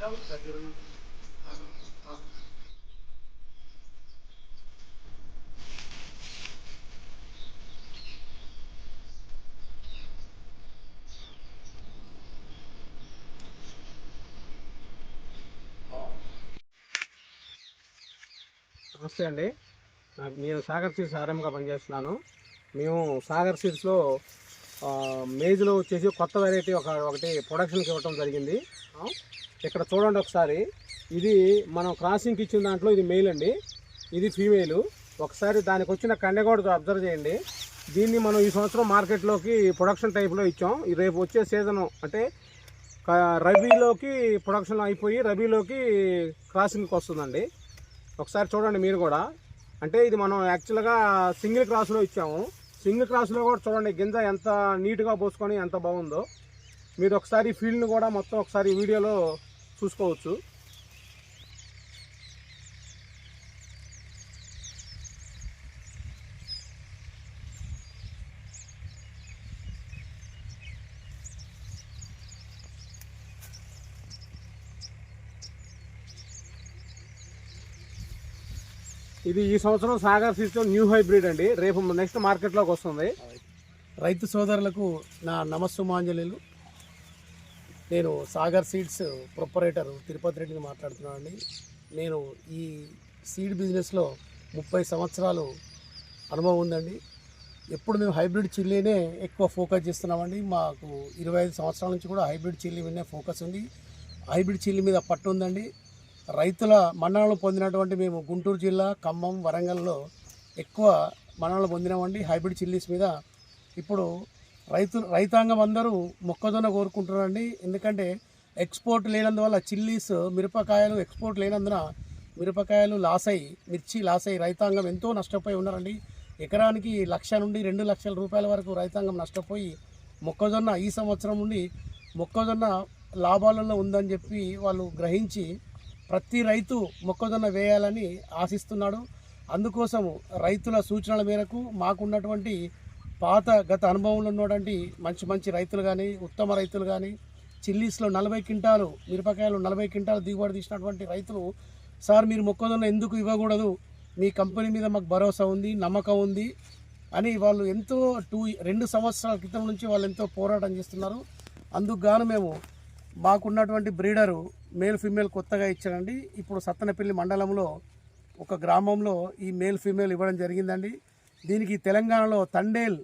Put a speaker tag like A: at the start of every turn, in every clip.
A: నమస్తే అండి. నేను సాగర్ సీడ్స్ ఆర్ఎంగా పనిచేస్తున్నాను. మేము సాగర్ సీడ్స్లో మేజ్లో వచ్చేసి కొత్త వెరైటీ ఒక ఒకటి ప్రొడక్షన్కి ఇవ్వటం జరిగింది. ఇక్కడ చూడండి ఒకసారి. ఇది మనం క్రాసింగ్కి ఇచ్చిన దాంట్లో ఇది మెయిల్ అండి. ఇది ఫీమేల్ ఒకసారి దానికి వచ్చిన కండె కూడా అబ్జర్వ్ చేయండి. దీన్ని మనం ఈ సంవత్సరం మార్కెట్లోకి ప్రొడక్షన్ టైప్లో ఇచ్చాం. ఈ రేపు వచ్చే సీజను అంటే రబీలోకి ప్రొడక్షన్ అయిపోయి రబీలోకి క్రాసింగ్కి వస్తుందండి. ఒకసారి చూడండి మీరు కూడా. అంటే ఇది మనం యాక్చువల్గా సింగిల్ క్రాస్లో ఇచ్చాము. సింగిల్ క్రాస్లో కూడా చూడండి గింజ ఎంత నీట్గా పోసుకొని ఎంత బాగుందో. మీరు ఒకసారి ఫీల్డ్ని కూడా మొత్తం ఒకసారి వీడియోలో చూసుకోవచ్చు. ఇది ఈ సంవత్సరం సాగర్ సిస్టమ్ న్యూ హైబ్రిడ్ అండి. రేపు నెక్స్ట్ మార్కెట్లోకి వస్తుంది.
B: రైతు సోదరులకు నా నమస్సుమాంజలిలు. నేను సాగర్ సీడ్స్ ప్రొపరేటర్ తిరుపతి రెడ్డిని మాట్లాడుతున్నాను అండి నేను ఈ సీడ్ బిజినెస్లో ముప్పై సంవత్సరాలు అనుభవం ఉందండి. ఎప్పుడు మేము హైబ్రిడ్ చిల్లీనే ఎక్కువ ఫోకస్ చేస్తున్నామండి. మాకు ఇరవై ఐదు సంవత్సరాల నుంచి కూడా హైబ్రిడ్ చిల్లీ మీదనే ఫోకస్ ఉంది. హైబ్రిడ్ చిల్లీ మీద పట్టు ఉందండి. రైతుల మన్ననలు పొందినటువంటి మేము గుంటూరు జిల్లా ఖమ్మం వరంగల్లో ఎక్కువ మన్ననలు పొందినామండి హైబ్రిడ్ చిల్లీస్ మీద. ఇప్పుడు రైతు రైతాంగం అందరూ మొక్కజొన్న కోరుకుంటున్నారండి. ఎందుకంటే ఎక్స్పోర్ట్ లేనందువల్ల చిల్లీస్ మిరపకాయలు ఎక్స్పోర్ట్ లేనందున మిరపకాయలు లాస్ అయ్యి మిర్చి లాస్ అయ్యి రైతాంగం ఎంతో నష్టపోయి ఉన్నారండి. ఎకరానికి లక్ష నుండి రెండు లక్షల రూపాయల వరకు రైతాంగం నష్టపోయి మొక్కజొన్న ఈ సంవత్సరం నుండి మొక్కజొన్న లాభాలలో ఉందని చెప్పి వాళ్ళు గ్రహించి ప్రతి రైతు మొక్కజొన్న వేయాలని ఆశిస్తున్నాడు. అందుకోసము రైతుల సూచనల మేరకు మాకున్నటువంటి పాత గత అనుభవంలో ఉన్నటువంటి మంచి మంచి రైతులు కానీ ఉత్తమ రైతులు కానీ చిల్లీస్లో నలభై క్వింటాలు మిరపకాయలు నలభై క్వింటాలు దిగుబడి తీసినటువంటి రైతులు సార్ మీరు మొక్కజొన్న ఎందుకు ఇవ్వకూడదు? మీ కంపెనీ మీద మాకు భరోసా ఉంది నమ్మకం ఉంది అని వాళ్ళు ఎంతో టూ రెండు సంవత్సరాల క్రితం నుంచి వాళ్ళు ఎంతో పోరాటం చేస్తున్నారు. అందుకు గాను మేము మాకున్నటువంటి బ్రీడరు మేల్ ఫీమేల్ కొత్తగా ఇచ్చారండి. ఇప్పుడు సత్తనపల్లి మండలంలో ఒక గ్రామంలో ఈ మేల్ ఫీమేల్ ఇవ్వడం జరిగిందండి. దీనికి తెలంగాణలో తండేల్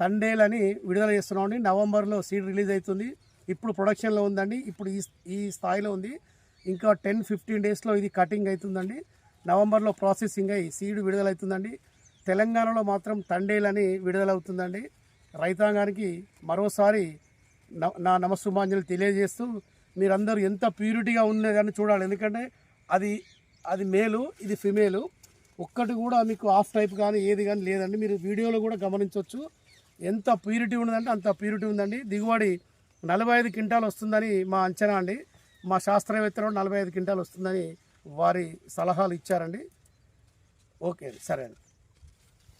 B: తండేల్ అని విడుదల చేస్తున్నామండి నవంబర్లో సీడ్ రిలీజ్ అవుతుంది. ఇప్పుడు ప్రొడక్షన్లో ఉందండి. ఇప్పుడు ఈ ఈ స్థాయిలో ఉంది. ఇంకా టెన్ ఫిఫ్టీన్ డేస్లో ఇది కటింగ్ అవుతుందండి. నవంబర్లో ప్రాసెసింగ్ అయ్యి సీడ్ విడుదలవుతుందండి తెలంగాణలో మాత్రం తండేల్ అని విడుదలవుతుందండి రైతాంగానికి మరోసారి న- నా నమస్సుమాంజలు తెలియజేస్తూ మీరందరూ ఎంత ప్యూరిటీగా ఉన్నదని చూడాలి. ఎందుకంటే అది అది మేలు ఇది ఫిమేలు. ఒక్కటి కూడా మీకు ఆఫ్ టైప్ కానీ ఏది కానీ లేదండి. మీరు వీడియోలో కూడా గమనించవచ్చు. ఎంత ప్యూరిటీ ఉందంటే అంత ప్యూరిటీ ఉందండి. దిగుబడి నలభై ఐదు క్వింటాలు వస్తుందని మా అంచనా అండి. మా శాస్త్రవేత్తలు నలభై ఐదు క్వింటాలు వస్తుందని వారి సలహాలు ఇచ్చారండి. ఓకే సరే అండి.